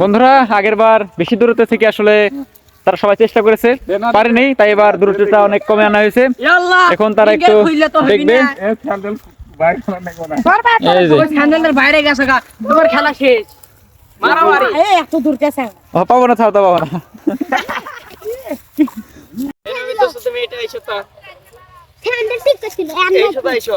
বন্ধুরা আগের বার বেশি দূরত্ব থেকে আসলে তারা সবাই চেষ্টা করেছে। পারেনি তাই এবার দূরত্বটা অনেক কমে আনা হয়েছে। এখন তারা একটু দেখবে এই যে। স্যান্ডেলের বাইরে গেছে গা তোমার খেলা শেষ। মারামারি। এই এত দূর গেছে। ও, পাবো না থাও পাবো না। এটা এসো।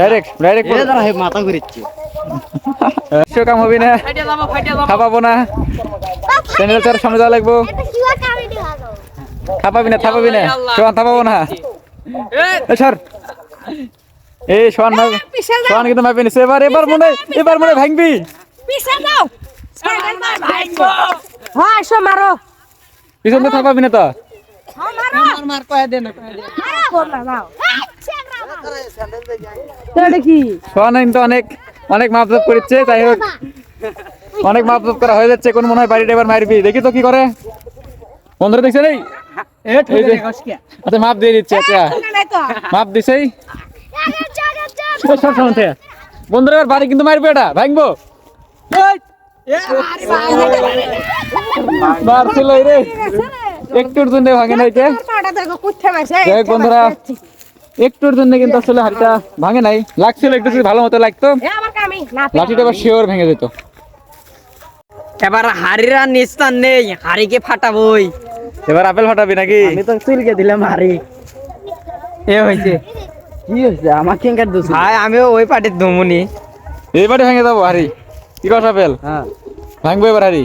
ডাইরেক্ট ডাইরেক্ট মাথা ঘুরিচ্ছে সে কাম হবে না? ফাইটে যাব ফাইটে যাব। খাপাবো না? চ্যানেল চার সামনে যাওয়া লাগবো। এটা কিবা কামে দিলালো থাপাবি না। থাপাবি না সোহান থাপাবো না। এই সোহান সোহান কিন্তু ভাববি নিছে এবার এবার মনে এবার মনে ভাঙবি। হ্যাঁ মারো। পিছন তো থাপাবি না তো। হ্যাঁ মারো। মার মার কয়ে দে না। কয়ে দে মারো করলা দাও এটা কি? সোহান কিন্তু অনেক অনেক মাপজপ করছে তাই হোক। অনেক মাপজপ করা হয়ে যাচ্ছে কোন মনে হয় বাড়িটা এবার মারবি। দেখি তো কি করে। বন্ধুরা দেখছেন এই? আচ্ছা মাপ দিয়ে দিচ্ছে আচ্ছা। মাপ দিছেই সব এবার বাড়ি কিন্তু মারবে এটা। ভাঙবো? মারছিল রে। একটুর জন্য ভাঙে বন্ধুরা। একটুর জন্য কিন্তু আসলে হাড়িটা ভাঙে নাই। লাগছিল একটু যদি ভালো মতো লাগতো এ আমার কামি না লাঠিটা আবার শিওর ভেঙে যেত। এবার হাড়িরা নিস্তার নেই হাড়িকে ফাটাবই। এবার আপেল ফাটাবি নাকি? আমি তো চুলকে দিলাম হাড়ি। এ হইছে। কি হইছে? আমাকে কেন দোষ ভাই আমিও ওই পাটির দমুনি। এইবারে ভেঙে যাব হাড়ি। কি কস আপেল? হ্যাঁ। ভাঙবো এবার হাড়ি।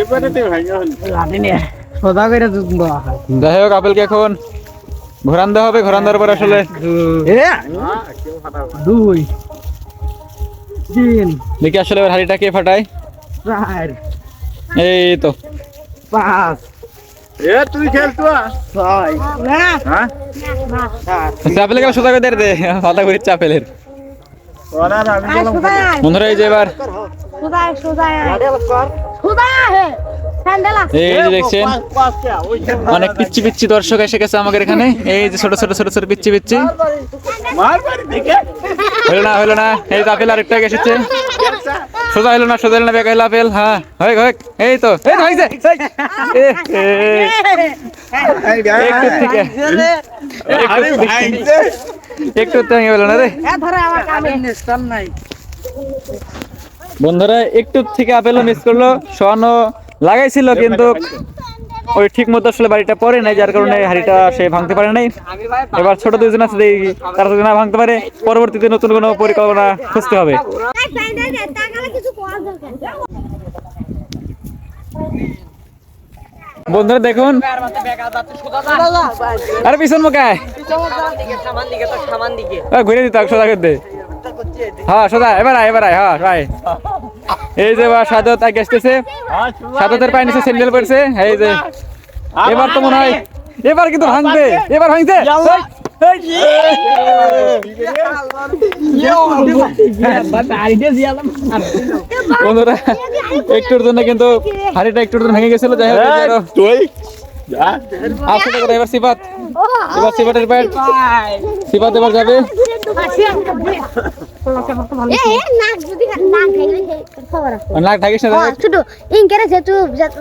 এবারে তো ভাঙা হলো। লাঠি নিয়ে। সোজা করে দুধ দেওয়া হয় যাই হোক আপেলকে এখন ঘোরান দেওয়া হবে ঘোরান দেওয়ার পর আসলে এ দুই তিন দেখি আসলে এবার হাড়িটা কে ফাটায়। চার এই তো। পাঁচ এ তুই খেলতো ছয় হ্যাঁ? গেলে সোজা করে দে চাপেলের। বন্ধুরা এই যে এবার হে এই যে দেখছেন অনেক পিচ্ছি পিচ্ছি দর্শক এসে গেছে আমাদের এখানে। এই যে ছোট ছোট ছোট ছোট পিচ্ছি পিচ্ছি হলো না হলো না। এই তো আপেল আরেকটা এসেছে। সোজা হলো না সোজা হলো না বেকা হলো আপেল। হ্যাঁ হয় হয় এই তো এই হয়েছে একটু থেকে একটু ভেঙে গেল না রে। বন্ধুরা একটু থেকে আপেলও মিস করল। সোয়ানো লাগাইছিল কিন্তু ওই ঠিক মতো আসলে বাড়িটা পড়ে নাই যার কারণে হাড়িটা সে ভাঙতে পারে নাই। এবার ছোট দুজন আছে দেখি তারা যদি না ভাঙতে পারে পরবর্তীতে নতুন কোনো পরিকল্পনা খুঁজতে হবে। বন্ধুরা দেখুন। আরে পিছন মুখায় ঘুরে দিতে সোজা হ্যাঁ সোজা এবার আয় এবার আয় হ্যাঁ এই যে বা সাদত আগে আসতেছে। সাদতের পায়ে নিচে স্যান্ডেল পড়ছে। এই যে। এবার তো মনে হয় এবার কিন্তু ভাঙবে। এবার ভাঙছে। বন্ধুরা একটুর জন্য কিন্তু হাড়িটা একটুর জন্য ভেঙে গেছিল। যাই হোক আসতে এবার সিফাত। এবার এবার যাবে। নাক ঢাকিস না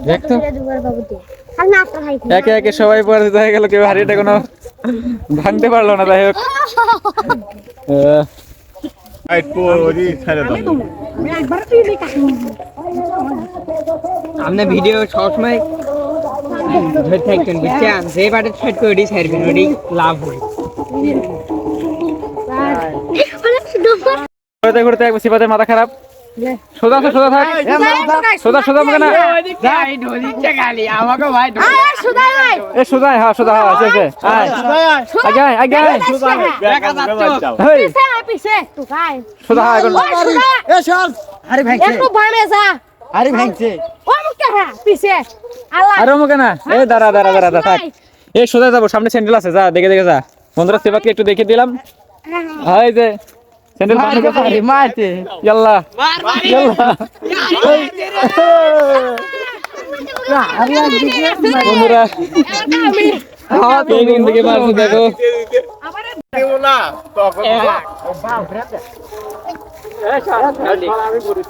দেখ একে একে সবাই পরিচিত হয়ে গেল কেউ হাড়িটা কোনো ভাঙতে পারল না যাই হোক। আপনি ভিডিও সবসময় ধরে থাকবেন বুঝছেন যে পাটে ছেট করে ওটি ছাড়বেন ওটি লাভ হয় ঘুরতে ঘুরতে একবার সিফাতের মাথা খারাপ সোজা সোজা থাক সোজা সোজা মুখে না ভাই ভাই এ সোজা হ্যাঁ সোজা হ্যাঁ আছে সোজা হ্যাঁ এ আরে যা আরে ভাঙছে হ্যাঁ পিছে। আল্লাহ। আরে মুখে না। এ দাঁড়া দাঁড়া দাঁড়া দাঁড়া থাক। এই সোজা যাব সামনে স্যান্ডেল আছে যা দেখে দেখে যা। বন্ধুরা সেবাকে একটু দেখে দিলাম। হাই যে স্যান্ডেল বানিয়ে গেছে মারতে ইয়াল্লা ইয়াল্লা। বন্ধুরা হ্যাঁ দিকে দেখো। না তখন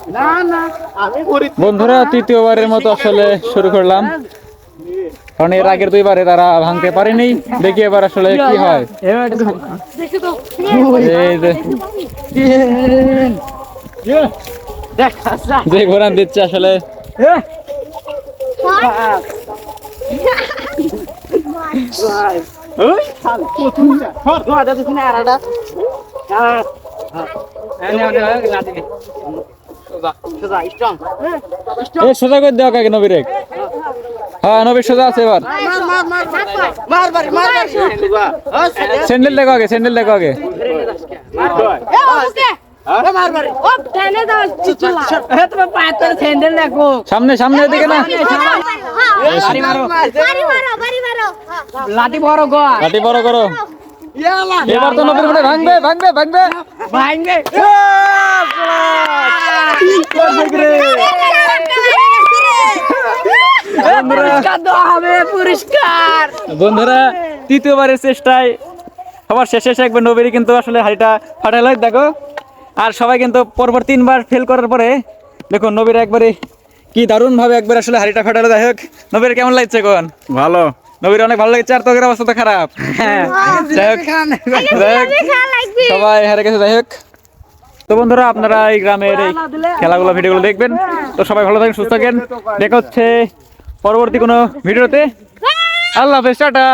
না না আমি বন্ধুরা তৃতীয়বারের মতো আসলে শুরু করলাম। কারণ এর আগের দুইবারে তারা ভাঙতে পারেনি। দেখি এবার আসলে কি হয়। যে। ঘোরান দিচ্ছে আসলে। ওই শালা আরাটা হ্যাঁ সোজা করে দেওয়া কাকে নবীর হ্যাঁ নবীর সোজা আছে এবার মার বাড়ি মার স্যান্ডেল দেখো আগে স্যান্ডেল দেখো আগে মার দাও সামনে সামনে দিকে না বাড়ি মারো। বাড়ি মারো লাঠি বড় করো। এবার তো নবীর মনে ভাঙবে ভাঙবে ভাঙবে। ভাঙবে। বন্ধুরা। তৃতীয়বারের চেষ্টায় সবার শেষে এসে একবার নবীরই কিন্তু আসলে হাড়িটা ফাটাইল দেখো আর সবাই কিন্তু পরপর তিনবার ফেল করার পরে দেখুন নবীর একবারে কি দারুণ ভাবে একবার আসলে হাড়িটা ফাটালো। যাই হোক নবীর কেমন লাগছে কোন ভালো। নবীর অনেক ভালো লাগছে আর তোকের অবস্থা তো খারাপ। হ্যাঁ। যাই হোক যাই হোক সবাই হেরে গেছে যাই হোক। তো বন্ধুরা আপনারা এই গ্রামের এই খেলাগুলো ভিডিওগুলো দেখবেন। তো সবাই ভালো থাকেন সুস্থ থাকেন। দেখা হচ্ছে পরবর্তী কোনো ভিডিওতে। আল্লাহ হাফেজ টাটা।